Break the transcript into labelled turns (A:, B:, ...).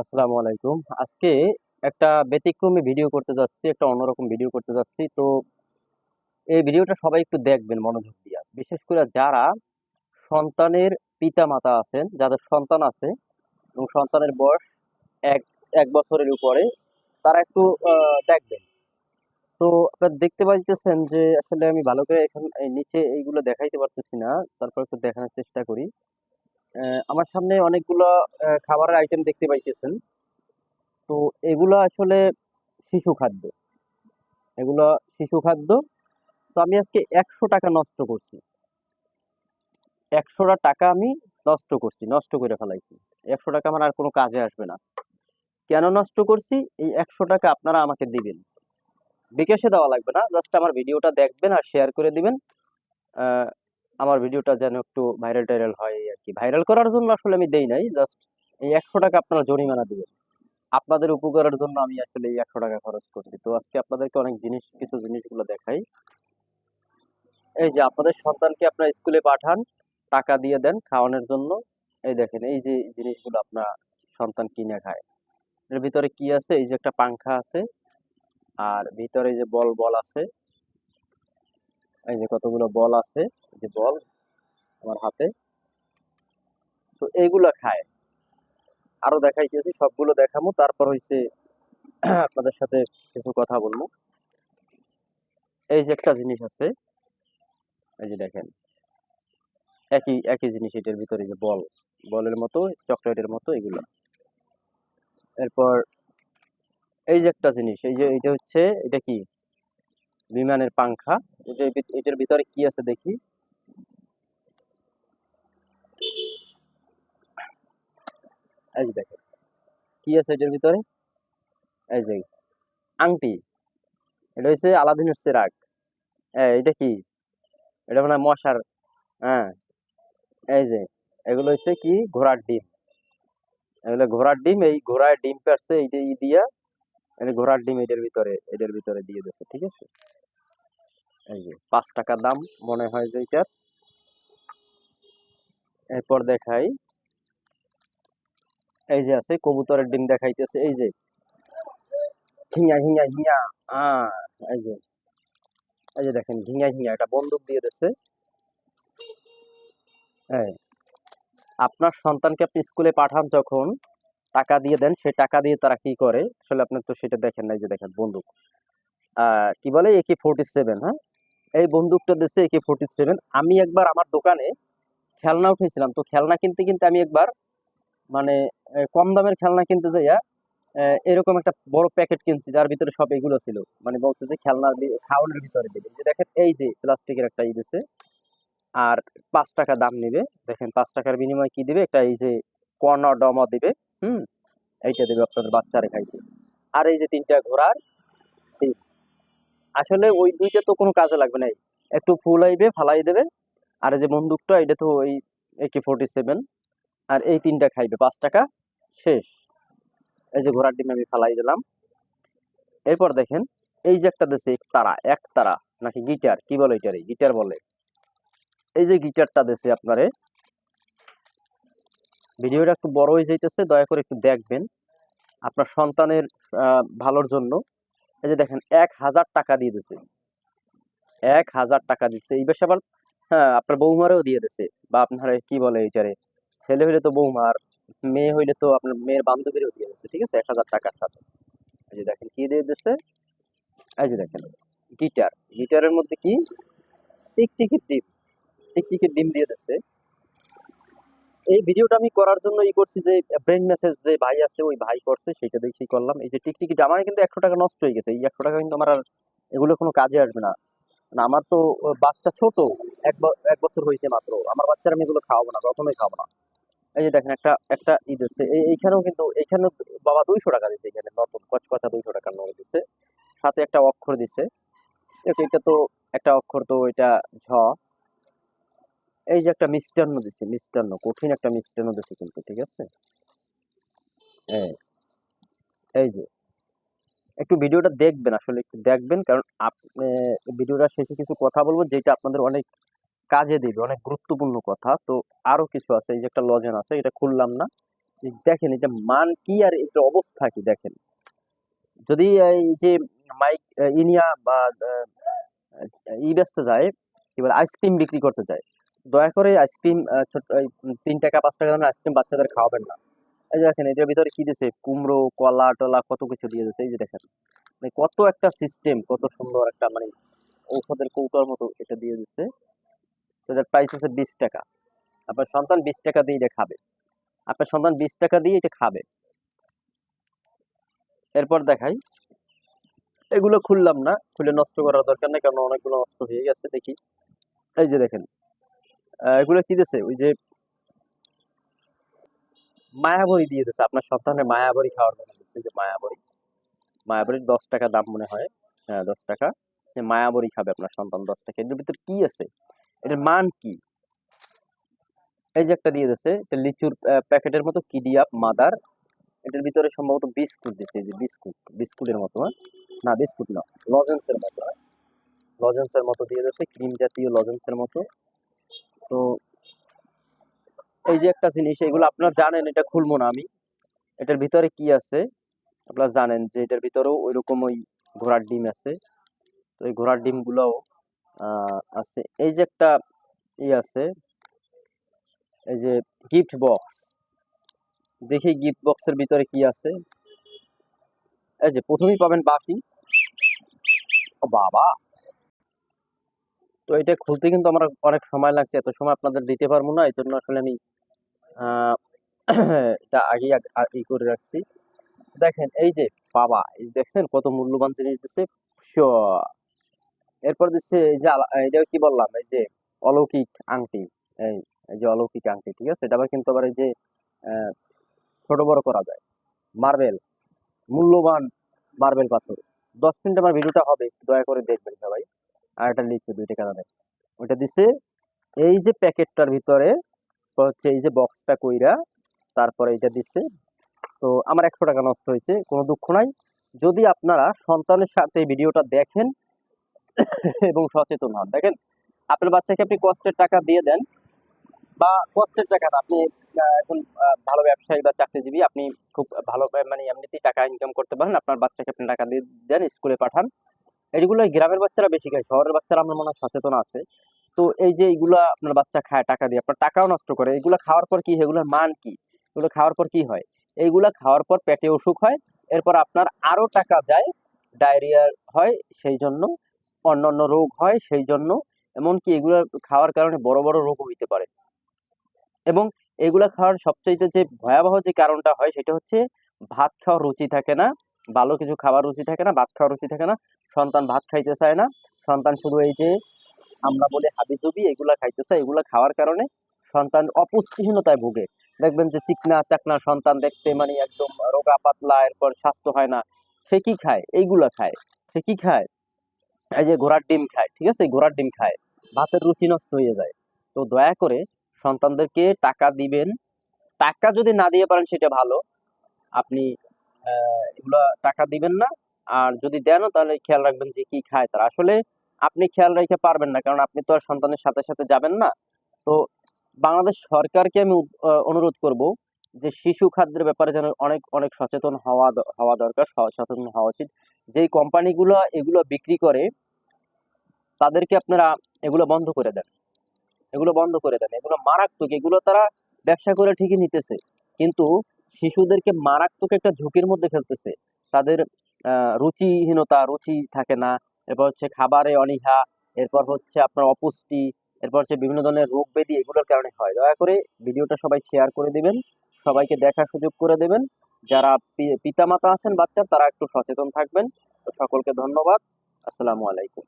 A: আসসালামু আলাইকুম। আজকে একটা ব্যতিক্রমী ভিডিও করতে যাচ্ছি, একটা অন্যরকম ভিডিও করতে যাচ্ছি। তো এই ভিডিওটা সবাই একটু দেখবেন মনোযোগ দিয়া। বিশেষ করে যারা সন্তানের পিতা মাতা আছেন, যাদের সন্তান আছে এবং সন্তানের বয়স এক এক বছরের উপরে, তারা একটু দেখবেন। তো আপনারা দেখতে পাইতেছেন যে আসলে আমি ভালো করে এখন নিচে এইগুলো দেখাইতে পারতেছি না। তারপর একটু দেখানোর চেষ্টা করি। আমার সামনে অনেকগুলো খাবারের আইটেম দেখতে পাইতেছেন। তো এগুলো আসলে শিশু খাদ্য। এগুলো শিশু খাদ্য। তো আমি আজকে একশো টাকা নষ্ট করছি। একশোটা টাকা আমি নষ্ট করছি, নষ্ট করে ফেলাইছি। একশো টাকা আমার আর কোনো কাজে আসবে না। কেন নষ্ট করছি? এই একশো টাকা আপনারা আমাকে দিবেন। বিকাশে দেওয়া লাগবে না, জাস্ট আমার ভিডিওটা দেখবেন আর শেয়ার করে দিবেন। আমার ভিডিওটা যেন একটু ভাইরাল টাইরাল হয় আর কি ভাইরাল করার জন্য আসলে আমি দেই নাই জাস্ট এই একশো টাকা আপনারা জরিমানা দিবেন। আপনাদের উপকারের জন্য আমি আসলে এই একশো টাকা খরচ করছি। তো আজকে আপনাদেরকে অনেক জিনিস, কিছু জিনিসগুলো দেখাই। এই যে আপনাদের সন্তানকে আপনার স্কুলে পাঠান, টাকা দিয়ে দেন খাওয়ানোর জন্য। এই দেখেন, এই যে জিনিসগুলো আপনার সন্তান কিনে খায়। এর ভিতরে কি আছে? এই যে একটা পাংখা আছে, আর ভিতরে যে বল বল আছে এই যে কতগুলো বল আছে যে বল আমার হাতে। তো এইগুলা খায়। আরও দেখাইতেছি সবগুলো দেখাবো তারপর হইছে আপনাদের সাথে কিছু কথা বলব। এই যে একটা জিনিস আছে, এই যে দেখেন, একই একই জিনিস এটার ভিতরে যে বল, বলের মতো, চকলেটের মতো, এগুলো। এরপর এই যে একটা জিনিস, এই যে এটা হচ্ছে, এটা কি? বিমানের পাংখা। এটার ভিতরে কি আছে দেখি? কি আছে এটার ভিতরে? এই যে আংটি। এটা হচ্ছে আলাদিনের চেরাগ। হ্যাঁ এটা কি? এটা মানে মশার হ্যাঁ। এই যে, এগুলো হচ্ছে কি? ঘোড়ার ডিম। এগুলো ঘোড়ার ডিম, এই ঘোড়ার ডিম পারছে এইটা দিয়া এই ঘোড়ার ডিম এটার ভিতরে এটার ভিতরে দিয়ে দিচ্ছে ঠিক আছে? পাঁচ টাকা দাম মনে হয় যে এরপর দেখাই। এই যে আছে, কবুতরের ডিম দেখাইতেছে, এই যে। ঝিঙা ঝিঙা আহ, এই যে। এই যে দেখেন ঝিঙা ঝিঙা এটা বন্দুক দিয়ে দিচ্ছে আপনার সন্তানকে আপনি স্কুলে পাঠান যখন, টাকা দিয়ে দেন সেই টাকা দিয়ে তারা কি করে? আসলে আপনি তো সেটা দেখেন নাই যে, দেখেন বন্দুক। কি বলে? একে ফোর্টি সেভেন হ্যাঁ? এই বন্দুকটা দিচ্ছে একে ফোর্টি সেভেন আমি একবার আমার দোকানে খেলনা উঠেছিলাম। তো খেলনা কিনতে কিনতে আমি একবার মানে কম দামের খেলনা কিনতে যাইয়া এরকম একটা বড় প্যাকেট কিনছি, যার ভিতরে সব এগুলো ছিল। মানে বলছে যে খেলনার খাওয়ানোর ভিতরে দিবে। যে দেখেন এই যে প্লাস্টিকের একটা ই দিছে, আর পাঁচ টাকা দাম নিবে। দেখেন পাঁচ টাকার বিনিময়ে কি দিবে? একটা এই যে কর্নার ডমা দিবে। হুম? এইটা দেবে আপনাদের বাচ্চারে খাইতে। আর এই যে তিনটা ঘোড়ার। আসলে ওই দুইটা তো কোনো কাজে লাগবে না। এই একটু ফুল আইবে, ফালাই দেবে। আর যে বন্দুকটা এটা তো ওই একে ফোর্টি আর এই তিনটা খাইবে, পাঁচ টাকা, শেষ। এই যে ঘোড়ার ডিম আমি ফালাই দিলাম। এরপর দেখেন, এই যে একটা দেশে তারা, এক তারা, নাকি গিটার, কি বলে এটারে? গিটার বলে। এই যে গিটারটা দেশে আপনারে। ভিডিওটা একটু বড় হয়ে যাইতেছে, দয়া করে একটু দেখবেন। আপনার সন্তানের ভালোর জন্য। এই যে দেখেন, এক হাজার টাকা দিয়ে দিছে। এক হাজার টাকা দিচ্ছে। এই বেশ আবার হ্যাঁ আপনার বৌমারেও দিয়ে দিছে। বা আপনার কি বলে এটারে ছেলে হইলে তো বৌমার মেয়ে হইলে তো আপনার মেয়ের বান্ধবীরও দিয়ে দিচ্ছে ঠিক আছে? এক হাজার টাকার সাথে। এই যে দেখেন, কি দিয়ে দিচ্ছে এই যে দেখেন, গিটার। গিটারের মধ্যে কি? টিকটিকির ডিম। টিকটিকির ডিম দিয়ে দিচ্ছে এই ভিডিওটা আমি করার জন্য ই করছি যে ব্রেন মেসেজ যে ভাই আছে ওই ভাই করছে সেটা দেখেই করলাম। এই যে টিকটিকিটা, আমার কিন্তু একশো টাকা নষ্ট হয়ে গেছে। এই একশো টাকা কিন্তু আমার আর এগুলো কোনো কাজে আসবে না। না আমার তো বাচ্চা ছোট, এক এক বছর হয়েছে মাত্র। আমার বাচ্চারা আমি এগুলো খাওয়াবো না, কখনোই খাব না। এই যে দেখেন, একটা একটা ই দিচ্ছে। এইখানেও কিন্তু, এইখানে বাবা দুইশো টাকা দিচ্ছে এখানে, নতুন, কচকচা দুইশো টাকার নোট দিচ্ছে। সাথে একটা অক্ষর দিচ্ছে। এটা তো, একটা অক্ষর তো এটা ঝ। এই যে একটা মিষ্টান্ন দিচ্ছে মিষ্টান্ন, কঠিন একটা মিষ্টান্ন দিচ্ছে কিন্তু, ঠিক আছে? হ্যাঁ এই যে। একটু ভিডিওটা দেখবেন, আসলে একটু দেখবেন, কারণ আপনি ভিডিওটা শেষে কিছু কথা বলব, যেটা আপনাদের অনেক কাজে দিবে, অনেক গুরুত্বপূর্ণ কথা। তো আরও কিছু আছে, এই যে একটা লজেন আছে, এটা খুললাম না। দেখেন, এই এটা মান কি আর এটা অবস্থা কি, দেখেন। যদি এই যে মাইক ইনিয়া বা ই ব্যস্ত যায় বলে আইসক্রিম বিক্রি করতে যায় দয়া করে আইসক্রিম ছোট তিন টাকা, পাঁচ টাকা আইসক্রিম বাচ্চাদের খাওয়াবেন না। এই যে দেখেন, এটার ভিতরে কি দিছে কুমড়ো, কলা, টলা, কত কিছু দিয়ে দিছে এই যে দেখেন মানে কত একটা সিস্টেম কত সুন্দর একটা মানে ঔষধের কৌটোর মতো এটা দিয়ে দিচ্ছে। তো এটার প্রাইস হচ্ছে বিশ টাকা। আপনার সন্তান বিশ টাকা দিয়ে এটা খাবে। আপনার সন্তান বিশ টাকা দিয়ে এটা খাবে। এরপর দেখাই, এগুলো খুললাম না, খুলে নষ্ট করার দরকার নেই, কারণ অনেকগুলো নষ্ট হয়ে গেছে, দেখি। এই যে দেখেন এগুলো কি দিছে? ওই যে মায়াবড়ি দিয়ে দিছে। আপনার সন্তানের মায়াবড়ি খাওয়ার জন্য দিচ্ছে যে মায়াবড়ি মায়াবড়ির দশ টাকা দাম মনে হয়। হ্যাঁ দশ টাকা। মায়াবড়ি খাবে আপনার সন্তান দশ টাকা। এটার ভিতর কি আছে? এটার মান কি? এই যে একটা দিয়ে দিছে। এটা লিচুর প্যাকেটের মতো কিডিয়াপ, মাদার। এটার ভিতরে সম্ভবত বিস্কুট দিচ্ছে যে বিস্কুট। বিস্কুটের মতো হ্যাঁ? না, বিস্কুট না। লজেন্সের মতো হ্যাঁ? লজেন্সের মতো দিয়ে দিচ্ছে ক্রিম জাতীয় লজেন্সের মতো। তো এই যে একটা জিনিস, এগুলো আপনারা জানেন, এটা খুলবো না আমি। এটার ভিতরে কি আছে? আপনারা জানেন যে এটার ভিতরেও ওইরকম ওই ঘোড়ার ডিম আছে। তো এই ঘোড়ার ডিমগুলোও আছে। এই যে একটা ই আছে, এই যে গিফট বক্স দেখি গিফট বক্সের ভিতরে কি আছে? এই যে প্রথমেই পাবেন বাফি ও বাবা! তো এটা খুলতে কিন্তু আমার অনেক সময় লাগছে। এত সময় আপনাদের দিতে পারব না। এই জন্য আসলে আমি এটা আগে ই করে রাখছি। দেখেন, এই যে, বাবা দেখছেন কত মূল্যবান জিনিস দিচ্ছে এরপর দিচ্ছে এই যে এটা কি বললাম, এই যে, অলৌকিক আংটি। এই যে, অলৌকিক আংটি, ঠিক আছে? এটা আবার কিন্তু আবার এই যে ছোট বড় করা যায়। মার্বেল, মূল্যবান মার্বেল পাথর। দশ মিনিট আমার ভিডিওটা হবে। দয়া করে দেখবেন সবাই। আর এটা লিখছে দুই টাকা ওটা দিছে, এই যে প্যাকেটটার ভিতরে হচ্ছে এই যে বক্সটা কইরা তারপরে এটা তো আমার একশো টাকা নষ্ট হয়েছে, কোনো দুঃখ নাই। যদি আপনারা সন্তানের সাথে ভিডিওটা দেখেন এবং সচেতন হন। দেখেন, আপনার বাচ্চাকে আপনি কষ্টের টাকা দিয়ে দেন বা কষ্টের টাকা আপনি এখন ভালো ব্যবসায়ী বা চাকরিজীবী, আপনি খুব ভালো মানে এমনিতেই টাকা ইনকাম করতে পারেন। আপনার বাচ্চাকে আপনি টাকা দিয়ে দেন, স্কুলে পাঠান। এগুলো গ্রামের বাচ্চারা বেশি খায়, শহরের বাচ্চারা আমার মনে হয় সচেতন আছে। তো এই যে এইগুলা আপনার বাচ্চা খায়, টাকা দিয়ে, আপনার টাকাও নষ্ট করে, এগুলো খাওয়ার পর কি এগুলোর মান কি? এগুলো খাওয়ার পর কি হয়? এইগুলা খাওয়ার পর পেটে অসুখ হয়, এরপর আপনার আরও টাকা যায়, ডায়রিয়া হয়, সেই জন্য, অন্যান্য রোগ হয়, সেই জন্য, এমনকি এগুলো খাওয়ার কারণে বড় বড় রোগ হইতে পারে। এবং এগুলা খাওয়ার সবচাইতে যে ভয়াবহ যে কারণটা হয়, সেটা হচ্ছে ভাত খাওয়ার রুচি থাকে না ভালো কিছু খাবার রুচি থাকে না, ভাত খাওয়ার রুচি থাকে না, সন্তান ভাত খাইতে চায় না, সন্তান শুধু এই যে আমরা বলি হাবিজুবি এগুলা খাইতে চায়, এগুলা খাওয়ার কারণে সন্তান অপুষ্টিহীনতায় ভোগে। দেখবেন যে চিকনা চাকনা সন্তান দেখতে মানে একদম রোগা পাতলা, এরপর স্বাস্থ্য হয় না, সে কি খায়? এইগুলা খায়। সে কি খায়? এই যে ঘোড়ার ডিম খায়, ঠিক আছে? ঘোড়ার ডিম খায়। ভাতের রুচি নষ্ট হয়ে যায়। তো দয়া করে সন্তানদেরকে টাকা দিবেন। টাকা যদি না দিয়ে পারেন সেটা ভালো। আপনি এগুলা টাকা দিবেন না। আর যদি দেনও তাহলে খেয়াল রাখবেন যে কি খায় তারা। আসলে আপনি খেয়াল রেখে পারবেন না, কারণ আপনি তো আর সন্তানের সাথে সাথে যাবেন না। তো বাংলাদেশ সরকারকে আমি অনুরোধ করব যে শিশু খাদ্যের ব্যাপারে যেন অনেক অনেক সচেতন হওয়া হওয়া দরকার সচেতন হওয়া উচিত। যেই কোম্পানিগুলো এগুলো বিক্রি করে, তাদেরকে আপনারা এগুলো বন্ধ করে দেন। এগুলো বন্ধ করে দেন। এগুলো মারাত্মক। এগুলো তারা ব্যবসা করে ঠিকই নিতেছে। কিন্তু শিশুদেরকে মারাত্মক একটা ঝুঁকির মধ্যে ফেলতেছে। তাদের রুচিহীনতা, রুচি থাকে না। এরপর হচ্ছে খাবারে অনীহা, এরপর হচ্ছে আপনার অপুষ্টি, এরপর হচ্ছে বিভিন্ন ধরনের রোগ ব্যাধি এগুলোর কারণে হয়। দয়া করে ভিডিওটা সবাই শেয়ার করে দিবেন, সবাইকে দেখার সুযোগ করে দেবেন। যারা পিতামাতা আছেন, বাচ্চার, তারা একটু সচেতন থাকবেন। সকলকে ধন্যবাদ। আসসালামু আলাইকুম।